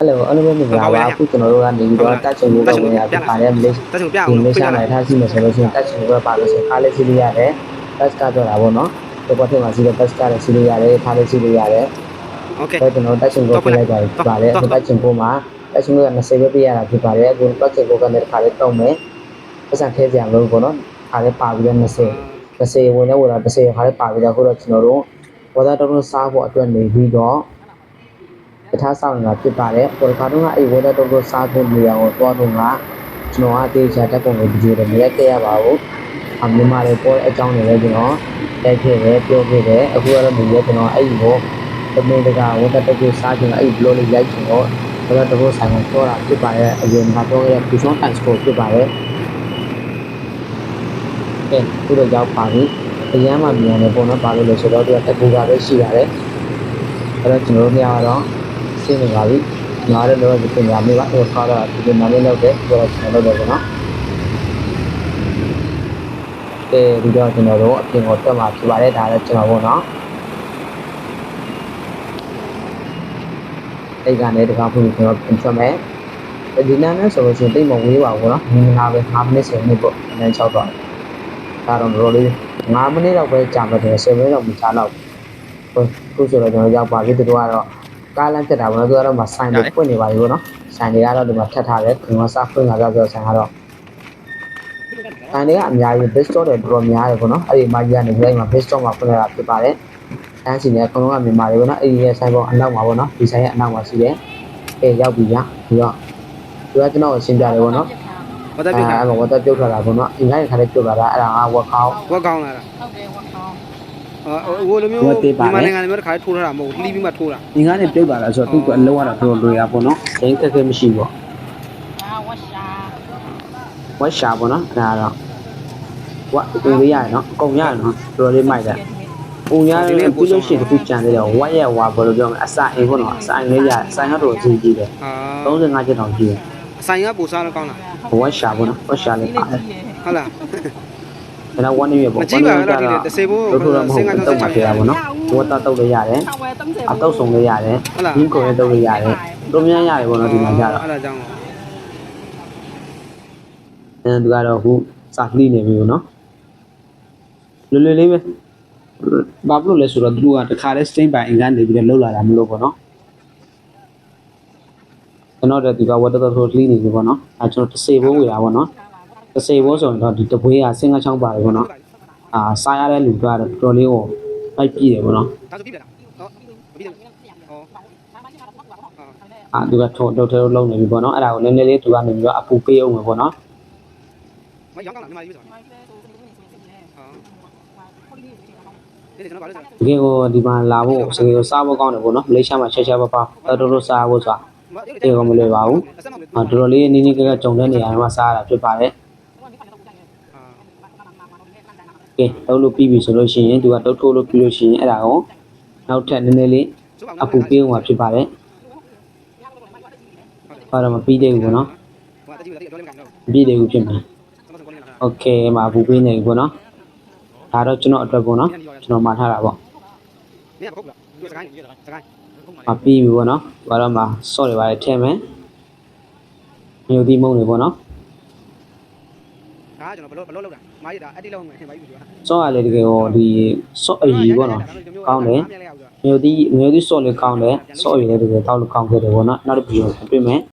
အဲ့လိုအဲ့လိုပဲမင်္ဂလာပါအခုကျွန်တော်တို့ကနေပြီးတော့တက်ချင်ဖို့ပဲဝင်ရဖြစ်ပါတယ်မလေး တက်ချုံပြအောင် ဒီလေးရှာနိုင်ထားရှိမယ်ဆိုလို့ရှိရင်တက်ချင်ဖို့ပဲပါလို့ဆိုရင်ခါလေးစီးလို့ရတယ်ပတ်စကတော့တာပေါ့နော်ဒီပေါ်ထက်မှာစီးတဲ့ပတ်စကလည်းစီးလို့ရတယ်ခါလေးစီးလို့ရတယ် โอเค အဲကျွန်တော်တက်ချင်ဖို့ပြလိုက်ကြပြီဖြစ်ပါတယ်အခုတက်ချင်ဖို့မှာတက်ချင်ဖို့က20ပဲပြရတာဖြစ်ပါတယ်အခုတက်ချင်ဖို့ကလည်းခါလေးတုံးမယ်ပတ်စံထဲကြအောင်လို့ပေါ့နော်ခါလေးပါပြီးတော့20 20ဝင်တော့ဝင်တော့30ခါလေးပါပြီးတော့အခုတော့ကျွန်တော်တို့ဝါသားတော်တော်စားဖို့အတွက်နေပြီးတော့ တခြားဆောင်နေတာဖြစ်ပါတယ်။ပေါ်ခါတော့ကအဲ့ဝါသားတော်တော်စားဖို့နေရာကိုတွားတော့ကကျွန်တော်အသေးချာတက်ပုံကိုကြည့်ရတယ်မရက်ခဲ့ရပါဘူး။အမြန်မာတွေပေါ်အကြောင်းတွေလည်းကျွန်တော်တိုက်ခဲ့တယ်ပြောခဲ့တယ်အခုကတော့ဒီရက်ကျွန်တော်အဲ့ဒီကိုသမင်းတကဝါသားတော်တော်စားခြင်းအဲ့ဒီဘလောလေးရိုက်ချင်တော့ဝါသားတော်တော်ဆိုင်ကိုပြောတာဖြစ်ပါတယ်အရင်ကတော့ရဲ့ fusion time score ဖြစ်ပါတယ်။ကဲခုတော့ရောက်ပါပြီ။အရန်မှမြန်တယ်ပေါ့နော်ဘာလို့လဲဆိုတော့သူကတကူကပဲရှိရတယ်။အဲ့တော့ကျွန်တော်တို့ညကတော့ ရှင်းနေပါပြီ။ညားတဲ့လောကပြင်ရမေးပါဟိုကားတော့ဒီနာမည်လောက်တယ်ပြောတော့ကျွန်တော်တို့ပေါ့နော်။ကဲဒီတော့ကျွန်တော်တို့အပြင်ကိုတက်မှာဖြစ်ပါတယ်ဒါလည်းကျွန်တော်ပေါ့နော်။အဲ့ကနေတကားဖွင့်ကျွန်တော်ပြင်ဆက်မယ်။ဒီနာမည်ဆိုလို့ရှိရင်တိတ်မဝေးပါဘူးနော်။ငင်းနာပဲ5မိနစ်10မိနစ်ပေါ့အနည်း6တော့ဒါတော့တော်တော်လေး9မိနစ်တော့ပဲကြာမှတယ်10မိနစ်တော့မကြာတော့ဘူးခုဆိုတော့ကျွန်တော်ရောက်ပါပြီသူတို့ကတော့ ကားလမ်းတက်တာပေါ့နော်သူကတော့မဆိုင်လို့ဖွင့်နေပါပြီပေါ့နော်ဆိုင်တွေကတော့ဒီမှာထပ်ထားတယ်ခင်ဗျာစားဖွင့်လာကြဆိုဆိုင်ကတော့ဆိုင်တွေကအများကြီး base store တွေတော်တော်များတယ်ပေါ့နော်အဲ့ဒီမာကြီးကနေပြီးအဲ့မှာ base store မှာဖွင့်လာတာဖြစ်ပါတယ်တန်းစီနေအကုန်လုံးကမြန်မာတွေပေါ့နော်အဲ့ဒီရဲ့ဆိုင်ပေါ်အနောက်မှာပေါ့နော်ဒီဆိုင်ရဲ့အနောက်မှာရှိတယ်အေးရောက်ပြီညာပြီးတော့သူကကျွန်တော်ကိုရှင်းပြတယ်ပေါ့နော်ဝတ်တက်ပြုတ်အဲ့မှာဝတ်တက်ပြုတ်ထားတာပေါ့နော်အင်္ဂါရခါလေးပြုတ်လာတာအဲ့ဒါကဝက်ကောင်းဝတ်ကောင်းလာတာဟုတ်တယ်ဝတ်ကောင်း ဟိုလိုမျိုးမြန်မာနိုင်ငံတွေမျိုးတစ်ခါထိုးထားတာမဟုတ်လှီးပြီးမှထိုးတာ။ဒီကားနဲ့ပြုတ်လာတာဆိုတော့သူကအလုံးရတာတော်တော်လွယ်ရပါတော့။ရင်းခက်ခဲမရှိဘူးဒါဝတ်ရှာ။ဝက်ရှာပေါ့နော်။ဒါကတော့ဝက်ဦးလေးရတယ်နော်။အကုန်ရတယ်နော်။တော်တော်လေးမိုက်တယ်။ဦးရတယ်ပြီးလို့ရှိရင်တခုကြံသေးတယ်။ဝက်ရဲ့ဝါဘယ်လိုပြောမလဲ။အစာအိမ်ပေါ့နော်။အစာအိမ်လေးရတယ်။အစာအိမ်ကတော့အကြီးကြီးတယ်အာ။35ချက်တောင်ကြီးတယ်ဆိုင်ကပူစားတော့ကောင်းလား။ဝက်ရှာပေါ့နော်။ဝက်ရှာလေးပါတယ်ဟုတ်လား။ ဒါတော့ဝက်နေရပေါ့မကြည့်ပါဘူးလားဒီတစ်စေဖို့တို့တော့မဟုတ်ဘူး။တုံးမှာပြရပါတော့။ဝက်တော့တုတ်လေးရတယ်ထောက်ဝဲ30။အတုတ်ဆုံးလေးရတယ်။ဒီကိုလည်းတုတ်လေးရတယ်။တို့များရတယ်ပေါ့နော်ဒီမှာကြတော့အဲ့ဒါကြောင့်။အဲဒီကတော့အခုစာလှိနေပြီပေါ့နော်။လွယ်လွယ်လေးပဲ။ဘာဖြစ်လို့လဲဆိုတော့သူကတခါလဲ stain by အင်္ဂါနေပြီးတော့လောက်လာတာမလို့ပေါ့နော်။ကျွန်တော်တို့ဒီကဝတ်တော်တော်လှိနေပြီပေါ့နော်။အဲကျွန်တော်တစ်စေဘိုးဝေတာပေါ့နော်။ တစ်စေဘိုးဆိုရင်တော့ဒီတပွေးကစင်ကချောင်းပါတယ်ပေါ့နော်။အာစားရတဲ့လူကတော့တော်တော်လေးကိုပိုက်ပြည့်တယ်ပေါ့နော်ဒါဆိုပြီးပြတာဟောပြီးတယ်ဟော။အာသူကထော်တော်တော်လုံးနေပြီပေါ့နော်။အဲ့ဒါကိုနည်းနည်းလေးသူကနေပြီးတော့အပူပေးအောင်မယ်ပေါ့နော်မရောင်းကောင်းလားမြန်မာပြည်ဆိုဟောဒီကျွန်တော်ပါလို့။တကယ်ကိုဒီမှာလာဖို့စကေကိုစားဖို့ကောင်းတယ်ပေါ့နော်။မလေးရှားမှာချက်ချက်ပါပါတော်တော်စားဖို့ဆိုတာတေကောမလွယ်ပါဘူး။အာတော်တော်လေးနီးနီးကကကြုံတဲ့နေရာမှာစားရတာဖြစ်ပါတယ်။ ကဲတောက်လို့ပြီးပြီဆိုလို့ရှိရင်သူကတောက်ထိုးလို့ပြီးလို့ရှိရင်အဲ့ဒါကိုနောက်ထပ်နည်းနည်းလေးအပူပေးအောင်ဖြစ်ပါတယ်။ဘာတော့မပြီးသေးဘူးပေါ့နော်ဟောတကြည့်တယ်တော့လည်းမကန်တော့။မပြီးသေးဘူးဖြစ်မှာကျွန်တော်ကိုလည်းလာ။ Okay မှာအပူပေးနေပြီပေါ့နော်။ဒါတော့ကျွန်တော်အတွက်ပေါ့နော်။ကျွန်တော်မှာထားတာပေါ့မင်းကပုတ်လားသူစကိုင်းစကိုင်း။မပြီးပြီပေါ့နော်။ဘာတော့မှာ sauce တွေပါထည့်မယ်။မြို့ဒီမုံတွေပေါ့နော် ဒါကျွန်တော်ဘလို့ဘလို့လောက်တာမားရတာအတိလောက်မယ်ထင်ပါပြီသူက။ sauce ကလည်းတကယ်ဟိုဒီ sauce အကြီးပေါ့နော်။ကောင်းတယ်။မြို့ဒီမြို့ဒီ sauce လေးကောင်းတယ်။ sauce ရည်လည်းတကယ်တောက်လို့ကောင်းခဲ့တယ်ပေါ့နော်။နောက်တစ်ပြီးတော့ပြင်မယ်။